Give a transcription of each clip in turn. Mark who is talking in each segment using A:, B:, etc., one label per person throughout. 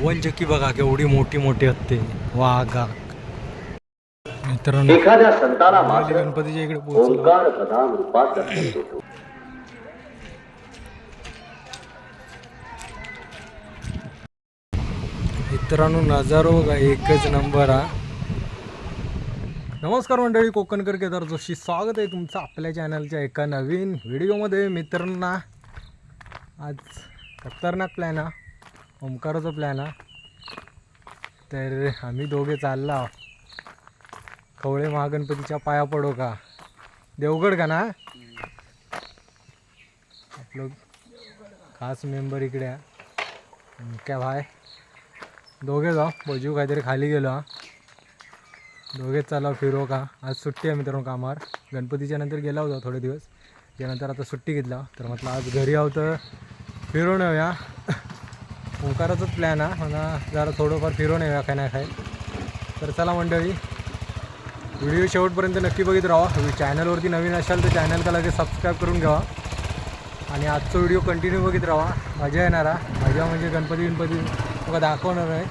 A: पवनचक्की बघा केवढी मोठी मोठी असते. वाघा. मित्रांनो
B: एखाद्या संताला
A: गणपतीच्या इकडे पोहोचलो. मित्रांनो नजारो बघा एकच नंबर हा. नमस्कार मंडळी कोकणकर केदार जोशी स्वागत आहे तुमचं आपल्या चॅनलच्या एका नवीन व्हिडिओमध्ये. मित्रांना आज खतरनाक प्लॅन हा. ओंकाराचा प्लॅन हा. तर आम्ही दोघे चालला खवळे महागणपतीच्या पाया पडो का? देवगड का ना? आपलं खास मेंबर इकडे आहे. क्या भाय दोघे जाऊ बजू काहीतरी खाली गेलो हा दोघेच चालाव फिरो का? आज सुट्टी आहे मित्रांनो कामावर. गणपतीच्या नंतर गेला होता थोडे दिवस. त्यानंतर आता सुट्टी घेतला. तर म्हटलं आज घरी आहोत तर फिरून येऊया. ओंकाराचाच प्लॅन आहे म्हणा जरा थोडंफार फिरून येऊया काय नाही काय. तर चला मंडळी व्हिडिओ शेवटपर्यंत नक्की बघित राहा. चॅनलवरती नवीन असाल तर चॅनलला लगेच सबस्क्राईब करून घ्यावा आणि आजचा व्हिडिओ कंटिन्यू बघित राहा. मजा येणार आहे मजा म्हणजे गणपती गणपती बघा दाखवणार आहे.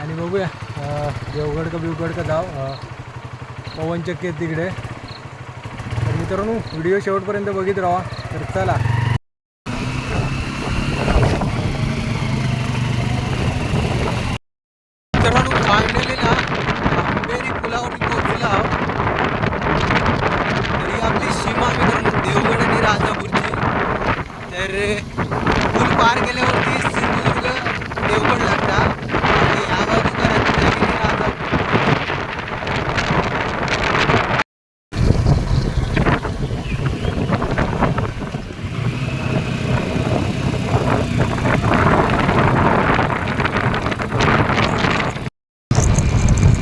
A: आणि बघूया देवगड का बिवगड का जाव. पवनचक्की आहेत तिकडे. तर मित्रांनो व्हिडिओ शेवटपर्यंत बघित राहा. तर चला मित्रांनो फायनली ना आंबेरी पुलावरून पोहोचला आहोत. तरी आपली सीमा मित्रांनो देवगड आणि राजापूरची तर पूल पार केल्यावरती सिंधुदुर्ग देवगड लागता आणि या बाजूला रत्नागिरी राजापूर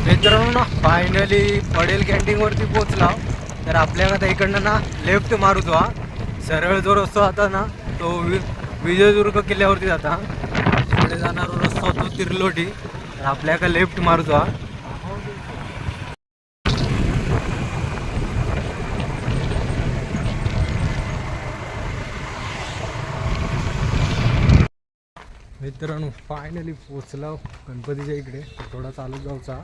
A: मित्रांनो ना फायनली पडेल कॅन्टीनवरती पोचला तर आपल्याला आता इकडनं ना लेफ्ट मारूतो हा. सरळ जो रस्ता होता ना तो वि विजयदुर्ग किल्ल्यावरती जाता. तिकडे जाणारा रस्ता होतो तिरलोटी तर आपल्याला लेफ्ट मारूतो हा. मित्रांनो फायनली पोचला हो. गणपतीच्या इकडे थोडा चालत जाऊचा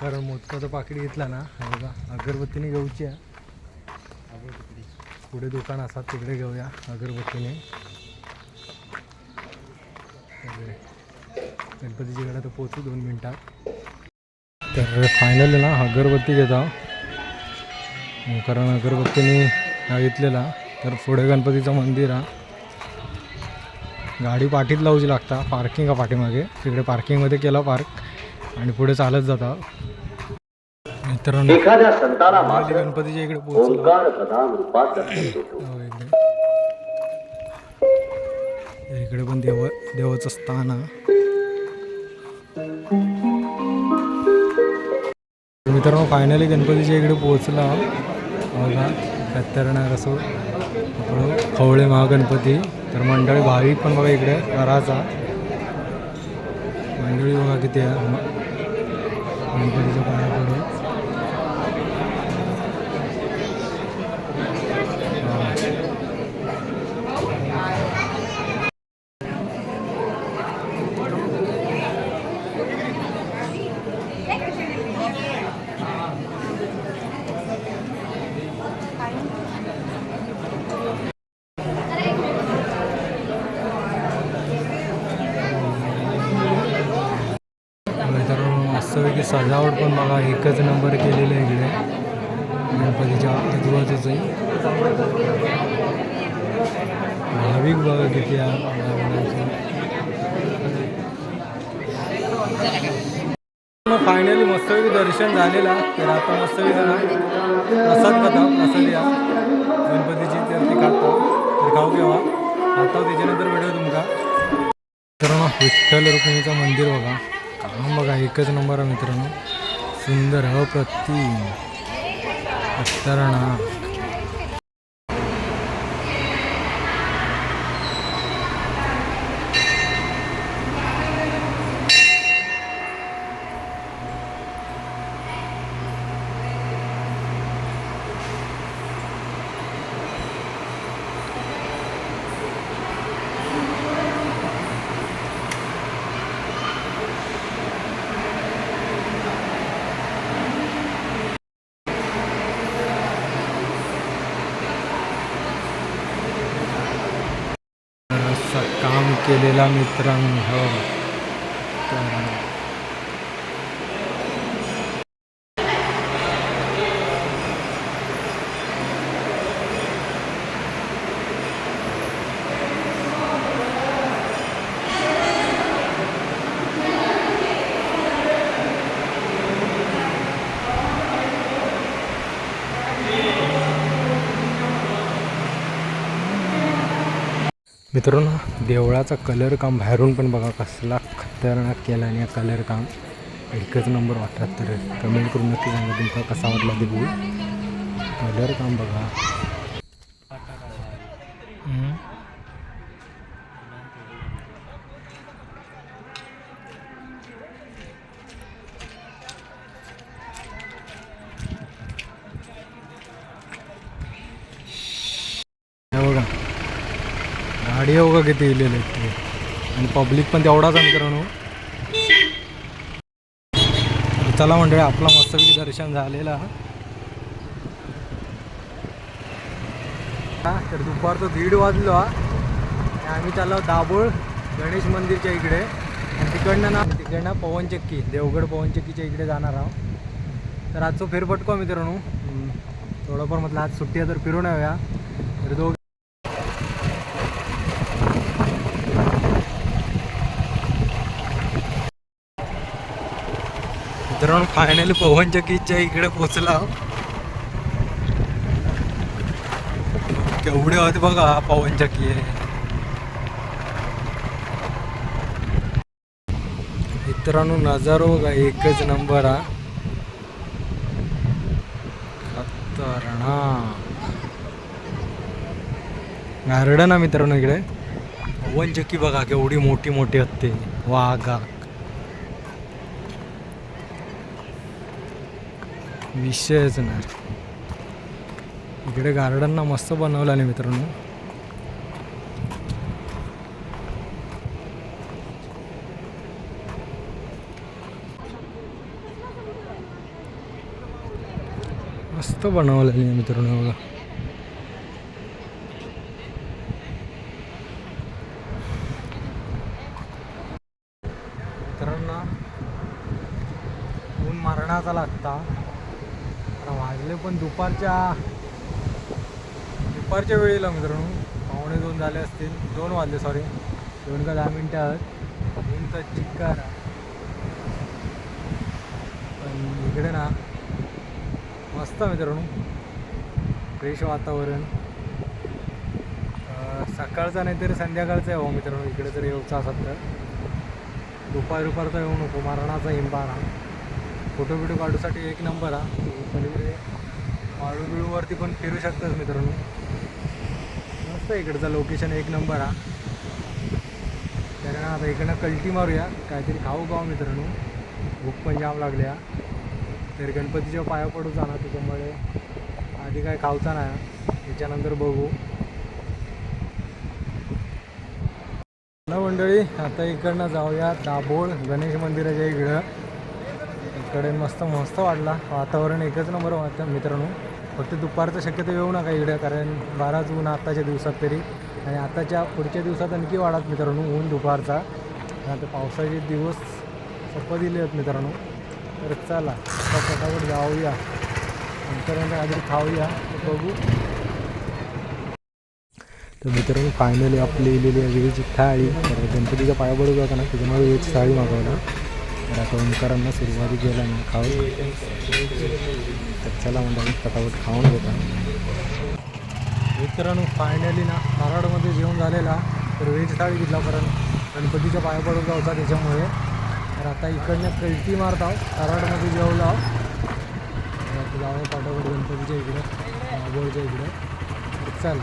A: कारण मोदकाचं पाकिट घेतला ना हे बघा अगरबत्तीने घेऊची आहे. पुढे दुकान असतात तिकडे घेऊया अगरबत्तीने. तर गणपतीच्या तर पोचू दोन मिनटात. तर फायनल ना अगरबत्ती घेता हो, कारण अगरबत्तीने घेतलेला. तर पुढे गणपतीचं मंदिर आहे गाडी पाठीत लावूची लागता पार्किंग का पाठीमागे. तिकडे पार्किंगमध्ये केला पार्क आणि पुढे चालत जाता. मित्रांनो
B: एखाद्या संताला
A: गणपतीच्या इकडे हो, इकडे. इकडे पण देव देवाचं स्थान आहे. मित्रांनो फायनली गणपतीच्या इकडे पोहोचला. बघा खतरनाक असो खवळे महागणपती. तर मंडळी भाविक पण बघा इकडे घराचा मंडळी बघा किती आहे म- गणपतीच्या पायापुढे हा. मित्रांनो मस्तपैकी सजावट पण बघा एकच नंबर केलेलं आहे इकडे. गणपतीच्या आजूबाजूचं भाविक बघा किती फायनली मस्तपैकी दर्शन झालेला तर आता मस्तपैकी ना प्रसाद खाता प्रसाद या. गणपतीची तर ती खाता. तर खाऊ केव्हा आता त्याच्यानंतर भेटू तुमका मित्रांनो विठ्ठल रुक्मिणीचं मंदिर बघा. काम बघा एकच नंबर आहे मित्रांनो. सुंदर अप्रतिम. अत्तरणा. केलेला मित्रांनो हो तर मित्रांनो देवळाचा कलर काम बाहेरून पण बघा कसला खतरनाक केला आणि कलर काम. एकच नंबर वाटतात तर कमेंट करून नक्की सांगा तुमचा कसा वाटला देऊ कलर काम बघा हम्म. हे बघा गाडी बघा किती इलेले आहेत ते आणि पब्लिक पण तेवढाच आहे मित्रांनो. चला मंडळी आपला मस्तपैकी दर्शन झालेला हा तर दुपारचं दीड वाजलो हा. आणि आम्ही चाललो दाबोळ गणेश मंदिरच्या इकडे. आणि तिकडनं ना तिकडनं पवनचक्की देवगड पवनचक्कीच्या इकडे जाणार आहोत. तर आजचं फेरपटको मित्रांनो. थोडंफार म्हटलं आज सुट्टी आहे तर फिरून येऊया. तर दोघ मित्रांनो फायनली पवनचक्कीच्या इकडे पोचला. केवढे होते बघा पवन पवनचक्की. आहे मित्रांनो नजारो बघा एकच नंबर हा. खतरनाक. गार्डन ना मित्रांनो इकडे? पवनचक्की बघा केवढी मोठी मोठी असते वाघा. विषयच नाही. इकडे गार्डन ना मस्त बनवलं आहे मित्रांनो. मस्त बनवलं आहे मित्रांनो बघा मित्रांनो ऊन मारण्याचा लागता आता वाजले पण दुपारच्या दुपारच्या वेळेला मित्रांनो पावणे दोन झाले असतील. दोन वाजले सॉरी दोन का दहा मिनटं आहेत. उंच तर चिक्कार पण इकडे ना मस्त मित्रांनो. फ्रेश वातावरण. सकाळचा नाही तरी संध्याकाळचा येऊ हो मित्रांनो. इकडे जर येऊचा असत तर. दुपार दुपारचा येऊ नको. मरणाचा हिंबारा फोटो बिटो काढूसाठी एक नंबर हा. पलीकडे वाळू बिळूवरती पण फिरू शकतात मित्रांनो. मस्त इकडचं लोकेशन एक नंबर हा. कारण आता इकडनं कल्टी मारूया. काहीतरी खाऊ खाऊ मित्रांनो. भूक पण जाम लागल्या तर गणपतीच्या पाया पडू जाणार त्याच्यामुळे. आधी काय खाऊचा नाही त्याच्यानंतर बघू. ना मंडळी आता इकडनं जाऊया दाभोळ गणेश मंदिराच्या इकडं. इकडे मस्त मस्त वाटला. वातावरण एकच नंबर वाटतं मित्रांनो. फक्त दुपारचं शक्यतो येऊ नका इकडे कारण बाराच ऊन आत्ताच्या दिवसात तरी. आणि आत्ताच्या पुढच्या दिवसात आणखी वाढत मित्रांनो ऊन दुपारचा. आणि आता पावसाचे दिवस सोपं दिले आहेत मित्रांनो. तर चला आता फटाफट जाऊया. नंतर आधी काहीतरी खाऊया. बघू. तर मित्रांनो फायनली आपली इलेली आहे व्हेज थाळी. तर गणपतीच्या पाया पडू का ना त्याच्यामुळे व्हेज थाळी मागवला तर आता ओंकारांना सुरुवाती गेला ना खाऊ तर चला म्हणजे फटाफट खाऊन घेता. मित्रांनो फायनली ना नाराडमध्ये जेवण झालेला. तर वेज थाळी घेतला कारण गणपतीच्या पाया पडून होता त्याच्यामुळे. तर आता इकडनं कल्टी मारत आहोत कराडमध्ये जेवलो आहोत जाऊया गणपतीच्या इकडं महाबळच्या इकडं. तर चला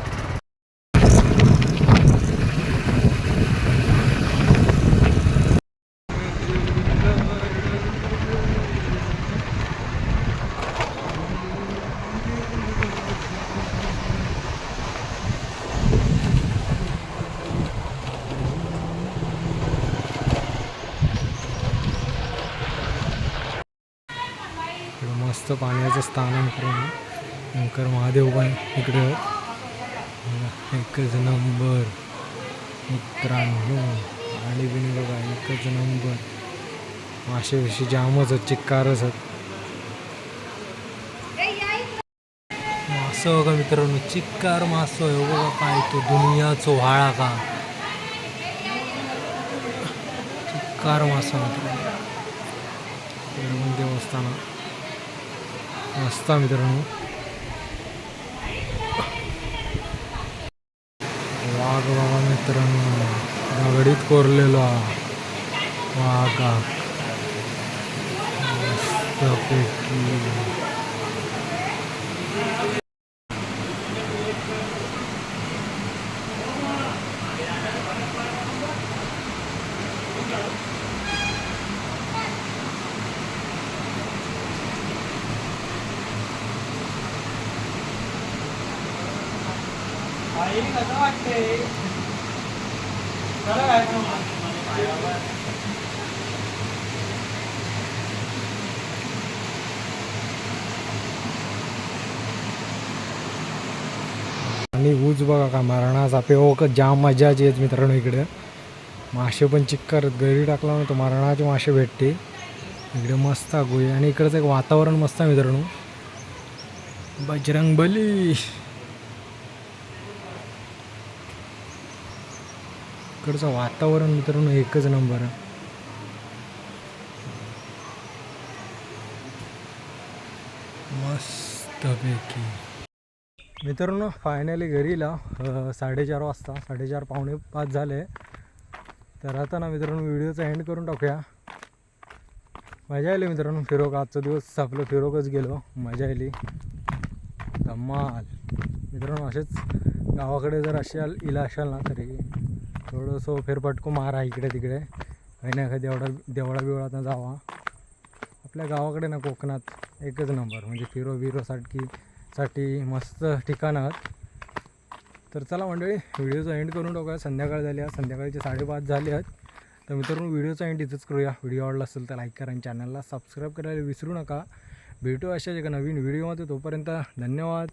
A: इकडं मस्त पाण्याचं स्थान आहे मित्रांनो. शंकर महादेव पण इकडे एकच नंबर. मित्रांनो आणि बिनी बघा एकच नंबर. मासे विषयी जामच आहेत चिक्कारच आहेत. मासं बघा मित्रांनो चिक्कार मासं आहे. हो बघा काय तो दुनियाचो व्हाळा का? चिक्कार मासा मित्रांनो. देवस्थाना देवस्थान असता मित्रांनो. वाघ बाबा मित्रांनो दगडीत कोरलेलो आणि ऊज बघा का मरणाचा हो, पेवक जाम मजाची आहेत मित्रांनो इकडे. मासे पण चिक्कार गरी टाकला ना तो मरणाचे मासे भेटते. इकडे मस्त गोळी आणि इकडचं एक वातावरण मस्त आहे मित्रांनो. बजरंग बली इकडचं वातावरण मित्रांनो एकच नंबर. आहे मस्तपैकी. मित्रांनो फायनली घरीला साडेचार वाजता साडेचार पावणे पाच झाले. तर आता ना मित्रांनो व्हिडिओचा एंड करून टाकूया. मजा आली मित्रांनो फिरोक. आजचा दिवस आपलं फिरोकच गेलो. मजा आली. धम्माल मित्रांनो असेच गावाकडे जर असाल इला असाल ना तरी थोडंसं फेरफटको मारा इकडे तिकडे. काही ना काही देवळा देवळा बिवळात जावा. आपल्या गावाकडे ना कोकणात एकच नंबर. म्हणजे फिरो बिरोसाठी साठी मस्त ठिकाणं आहेत. तर चला मंडळी व्हिडिओचा एंड करून टाकूया. संध्याकाळ झाली आहे संध्याकाळचे साडेपाच झाले आहेत. तर मित्रांनो व्हिडिओचा एंड इथंच करूया. व्हिडिओ आवडला असेल तर लाईक करा आणि चॅनलला सबस्क्राईब करायला विसरू नका. भेटू अशाच एका नवीन व्हिडिओमध्ये तोपर्यंत धन्यवाद.